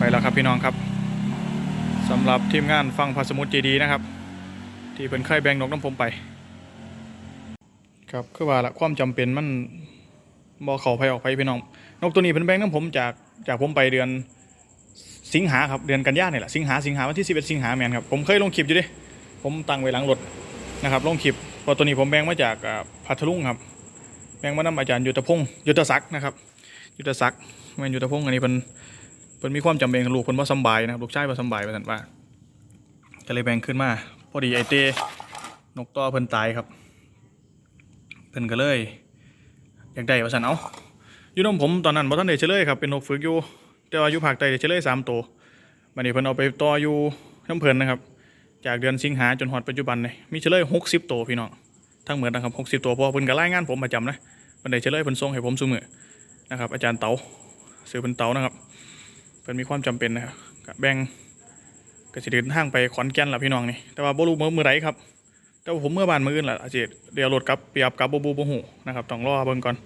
ไปแล้วครับพี่น้องครับสำหรับทีมงานฟังพาสมุทรเจดีนะครับ ที่เป็นเคยแบ่งนกน้ำผมไป ครับคือว่าละความจำเป็นมันบอเขาไปออกไปพี่น้อง นกตัวนี้เป็นแบ่งน้ำผมจากจากผมไปเดือนสิงหาครับเดือนกันยายนนี่แหละสิงหาสิงหาวันที่11สิงหาแมนครับผมเคยลงคลิปอยู่ดิผมตั้งไว้หลังรถนะครับลงคลิปพอตัวนี้ผมแบ่งมาจากอ่าพัทลุงครับแบ่งมานำอาจารย์ยุทธพงศ์ยุทธศักดิ์นะครับยุทธศักดิ์แมนยุทธพงศ์อันนี้เป็น เพิ่นมีความจำเป็นกับลูกเพิ่นบ่สบายนะครับลูกชายบ่สบายว่าซั่นว่าก็เลยแบ่งขึ้นมา พอดีไอเตนกต่อเพิ่นตายครับ เพิ่นก็เลย อยากได้ว่าซั่นเอาอยู่นำผมตอนนั้นบ่ทันได้เฉลยครับเป็นนกฝึกอยู่แต่ว่าอยู่ภาคใต้ได้เฉลยสามตัวบัดนี้เพิ่นเอาไปต่ออยู่น้ำเพิ่นนะครับจากเดือนสิงหาจนฮอดปัจจุบันนี่มีเฉลย60ตัวพี่น้องทั้งหมดนะครับ 60 ตัวเพราะเพิ่นก็รายงานผมประจำนะเพิ่นได้เฉลยเพิ่นส่งให้ผมซุมื้อนะครับอาจารย์เต๋าซื้อเพิ่นเต๋านะครับ เพิ่นมีความจำเป็นนะครับแบ่งก็สิเดินทางไปขอนแก่นล่ะพี่น้องนี่แต่ว่าบ่รู้มื้อมื้อใดครับ แต่ว่าผมเมื่อบานมื้ออื่นล่ะอาจจะเดี๋ยวรถกลับเปียบกลับบ่บูบ่ฮู้นะครับต้องรอเบิ่งก่อน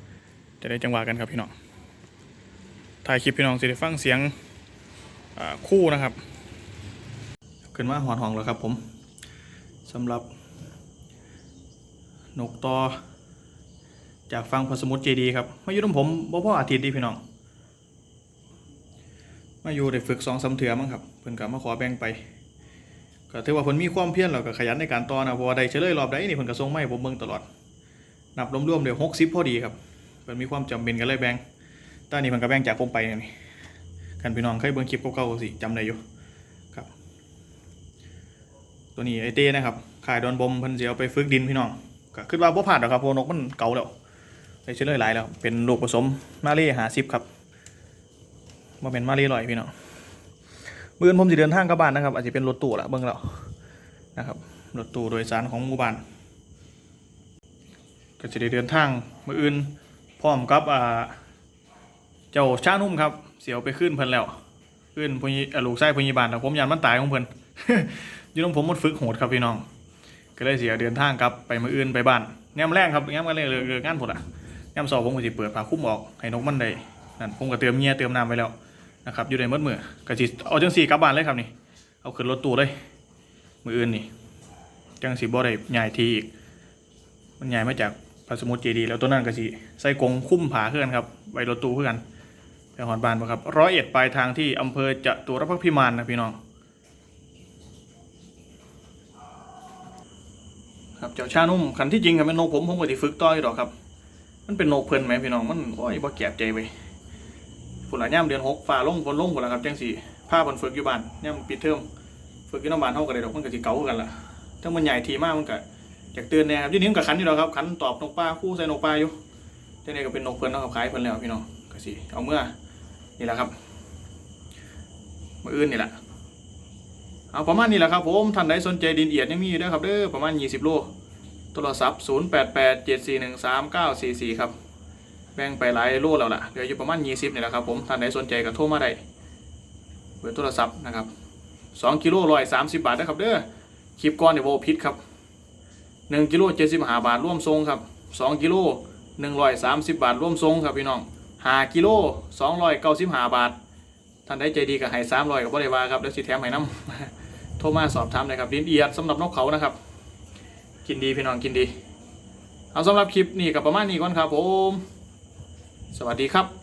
จะได้จังหวะกันครับพี่น้องถ่ายคลิปพี่น้องสิได้ฟังเสียงคู่นะครับขึ้นมาหอนหองแล้วครับผมสำหรับนกต่อจากฟังพอสมุทรเจดีครับมาอยู่นำผมบ่พออาทิตย์ดีพี่น้อง มาอยู่ได้ฝึกสองสาเถื่อมั้งครับเพิ่นก็มาขอแบ่งไปก็ถือว่าเพิ่นมีความเพียรแล้วก็ขยันในการต่อนะเพราะว่าได้เฉลยรอบใดนี่เพิ่นก็ส่งมาให้ผมเบิ่งตลอดนับรวมๆเดี๋ยว60พอดีครับเพิ่นมีความจำเป็นก็เลยแบ่งตอนนี้เพิ่นก็แบ่งจากผมไปนี่กันพี่น้องเคยเบิ่งคลิปเก่าๆสิจำได้อยู่ครับ ตัวนี้ไอเต้นะครับขายดอนบมเพิ่นสิเอาไปฝึกดินพี่น้องก็คิดว่าบ่พลาดหรอกครับเพราะนกมันเก่าแล้วได้เฉลยหลายแล้วเป็นลูกผสมมาเล่50ครับ มาเป็นมารีลอยพี่น้องมื่อนผมจะเดินทางกลับบ้านนะครับอาจจะเป็นรถตู้ละเบิ่งแล้วนะครับรถตู้โดยสารของหมู่บ้านก็จะได้เดินทางมื่ออื่นพร้อมกับอ่าเจ้าชานุ่มครับ เสียวไปขึ้นเพิ่นแล้ว ขึ้นพญอ่าลูกไส้พญบาลแต่ผมยันมันตายของเพิ่นอยู่ตรงผมมันฝึกโหดครับพี่น้อง ก็เลยเสียเดินทางกลับไปมื่ออื่นไปบ้านแง้มแรงครับแง้มกันเลยเลิกงานผลอะแง้มสอบผมก็สิเปิดผ้าคุ้มออกให้นกมันได้นั่นผมก็เติมเงียเติมน้ำไปแล้ว นะครับอยู่ในมืดมือก็สิเอาจังสีกลับบ้านเลยครับนี่ เอาขึ้นรถตู้เลย มืออื่นนี่จังสีบ่ได้ใหญ่ทีอีก มันใหญ่มาจากพระสมุทรเจดีย์แล้วตัวนั้นก็สิใส่กงคุ้มผาเพื่อนครับไว้รถตู้เพื่อนไปหอดบ้านบ่ครับร้อยเอ็ดปลายทางที่อำเภอจตุรพักพิมานนะพี่น้อง ครับเจ้าชานุ่มคันที่จริงครับเป็นนกผมผมก็สิฝึกต่อยดอกครับ มันเป็นนกเพลินไหมพี่น้องมันโอ้ยบ่แก็บใจไป ฝุ่นละย่ำเดือนหกฝ่าลงฝนลงฝุ่นละครับจังสี่ผ้าเพิ่นฝึกอยู่บ้านย่ำปิดเทอมฝึกอยู่น้ำบ้านเฮาก็ได้ดอกมันก็สิเก่ากันล่ะถ้ามันใหญ่ทีมากมันก็อยากเตือนแน่ครับยี่นี้มันก็ขันอยู่แล้วครับขันตอบนกปลาคู่ใส่นกปลาอยู่จังนี้ก็เป็นนกเพิ่นนะครับขายเพิ่นแล้วพี่น้องก็สิเอาเมื่อนี่แหละครับมืออื่นนี่แหละเอาประมาณนี้แหละครับผมท่านใดสนใจดินเอียดยังมีอยู่ด้อครับเด้อประมาณ 20 โลโทรศัพท์ 0887413944 ครับ แบ่งไปหลายโลแล้วล่ะเหลืออยู่ประมาณ20นี่แหละครับผมท่านใดสนใจก็โทรมาได้เบอร์โทรศัพท์นะครับ2กิโล130บาทนะครับเด้อคลิปก้อนเดี๋ยวโบพิษครับ1กิโล75บาทร่วมทรงครับ2กิโล130บาทร่วมทรงครับพี่น้อง5กิโล295บาทท่านใดใจดีก็ให้300กับบ่ได้ว่าครับแล้วสิแถมให้น้ำโทรมาสอบถามเลยครับดินเอียดสำหรับนกเขานะครับ กินดีพี่น้องกินดี เอาสำหรับคลิปนี้กับประมาณนี้ก่อนครับผม สวัสดีครับ